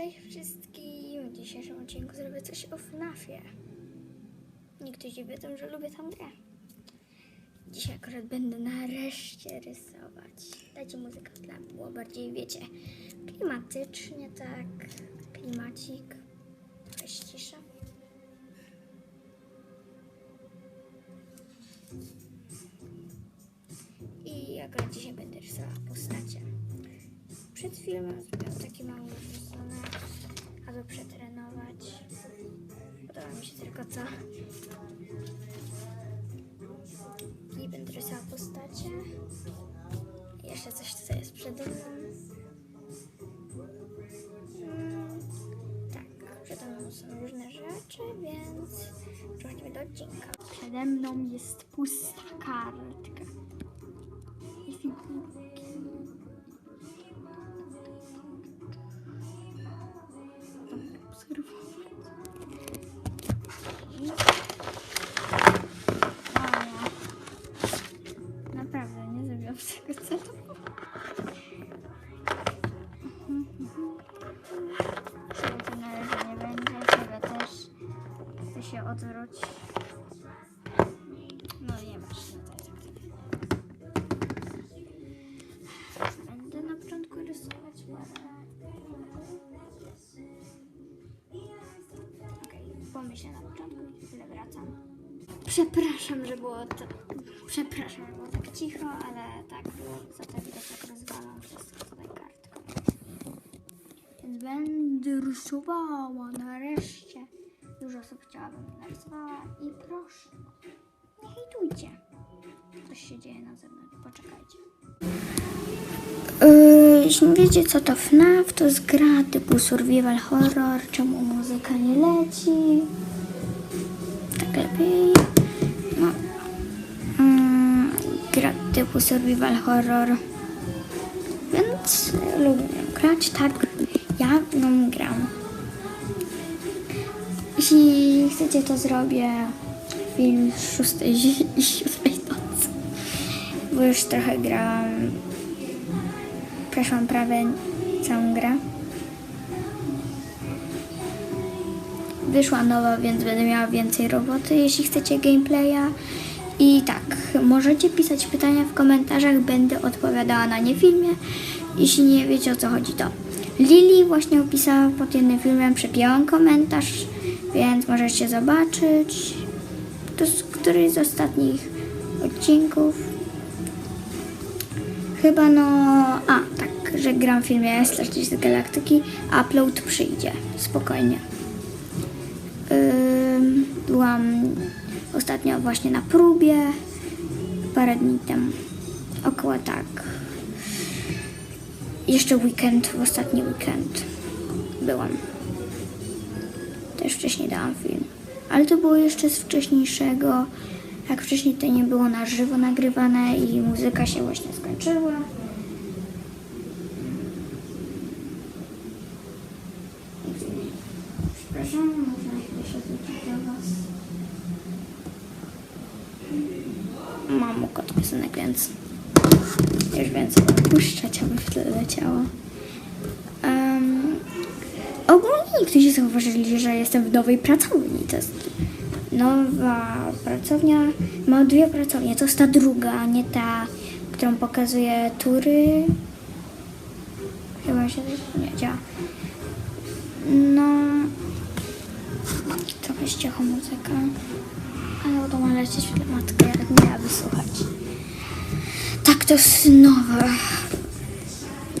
Cześć wszystkim! W dzisiejszym odcinku zrobię coś o FNAFie. Niektórzy wiedzą, że lubię tą grę. Dzisiaj akurat będę nareszcie rysować. Dajcie muzykę dla było bardziej, wiecie, klimatycznie, tak, klimacik. Trochę cisza. I akurat dzisiaj będę rysowała postacie. Przed filmem zrobiłam taki mały rysunek, aby przetrenować. Podoba mi się tylko co. I będę rysowała postacie. Jeszcze coś, co jest przede mną. Mm, tak, przede mną są różne rzeczy, więc przechodzimy do odcinka. Przede mną jest pusta kartka. Odwrócić. No nie masz, no jak Będę na początku rysować parę Okej, pomyślę na początku i chwilę wracam. Przepraszam, że było to... Przepraszam, że było tak cicho, ale tak było. Za to widać, jak rozwalam wszystko tutaj. Więc będę rysowała nareszcie. Osób chciałabym narysowała i proszę, nie hejtujcie. Coś się dzieje na zewnątrz, poczekajcie. Yy, jeśli nie wiecie co to FNAF, to jest gra typu survival horror, czemu muzyka nie leci. Tak lepiej. No. Mm, gra typu survival horror. Więc lubię grać, tak. Ja w nią gram. Jeśli chcecie, to zrobię film z 6 i 7 nocy. Bo już trochę grałam przeszłam prawie całą grę. Wyszła nowa, więc będę miała więcej roboty, jeśli chcecie gameplaya. I tak, możecie pisać pytania w komentarzach, będę odpowiadała na nie w filmie. Jeśli nie wiecie o co chodzi, to Lili właśnie opisała pod jednym filmem, przepięłam komentarz, więc możecie zobaczyć. To jest któryś z ostatnich odcinków. Chyba no. A, tak, że gram w filmie z Galaktyki. Upload przyjdzie. Spokojnie. Ym, byłam ostatnio właśnie na próbie. Parę dni temu. Około tak. Jeszcze weekend, w ostatni weekend byłam. Też wcześniej dałam film. Ale to było jeszcze z wcześniejszego. Jak wcześniej to nie było na żywo nagrywane i muzyka się właśnie skończyła. Przepraszam, można chwilę się do Was. Mam układ piosenek, więc już więcej puszczać, aby w tle leciało. Ogólnie niektórzy zauważyli, że jestem w nowej pracowni. To jest nowa pracownia. Ma dwie pracownie. To jest ta druga, a nie ta, którą pokazuje tury. Chyba się tak nie działa. No. Trochę cicho muzyka. Ale to ma lecieć w klimatkę, jak nie aby słuchać. Tak, to jest nowa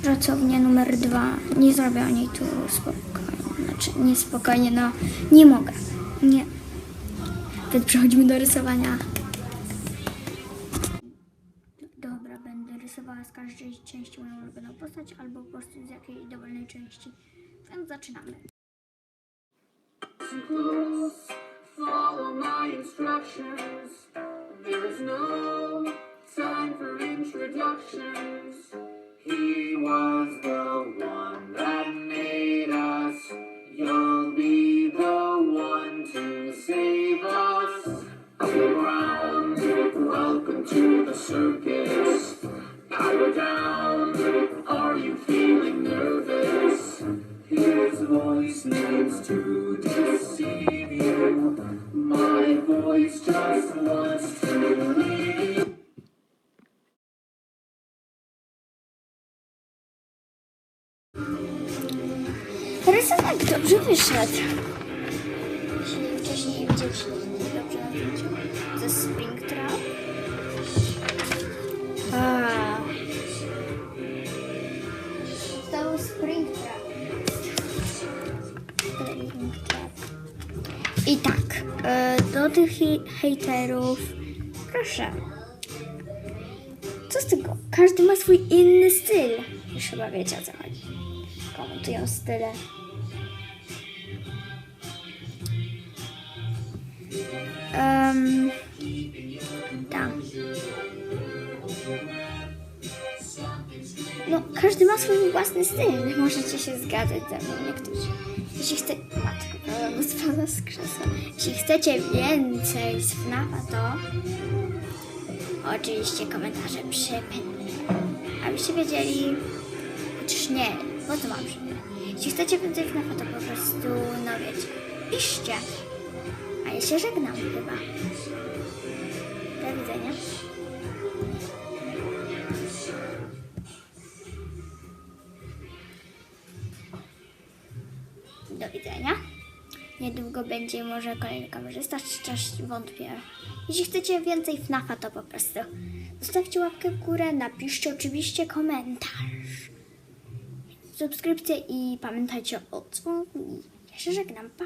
pracownia numer dwa. Nie zrobię o niej tu spokojnie. Znaczy, nie spokojnie, no nie mogę. Nie. Więc przechodzimy do rysowania. Dobra, będę rysowała z każdej części moją ulubioną postać, albo po prostu z jakiejś dowolnej części. Więc zaczynamy. No. He was the leave. Rysunek dobrze wyszedł. I tak, e, do tych hej- hejterów, proszę. Co z tego? Każdy ma swój inny styl. Już chyba wiecie o co chodzi. Komentują style. Um, tam. No, każdy ma swój własny styl. Możecie się zgadzać ze mną, niektórzy. Jeśli chce... Matko, spada z krzesła. Jeśli chcecie więcej z FNAFa, to... Oczywiście komentarze przypędne. Abyście wiedzieli... Chociaż nie, po co mam przypędne? Jeśli chcecie więcej FNAFa, to po prostu, no wiecie, piszcie. A ja się żegnam chyba. Do widzenia. Niedługo będzie może kolejny kamerzysta, chociaż wątpię. Jeśli chcecie więcej FNAFa, to po prostu zostawcie łapkę w górę, napiszcie oczywiście komentarz. Subskrypcję i pamiętajcie o dzwonku. Ja się żegnam. Pa!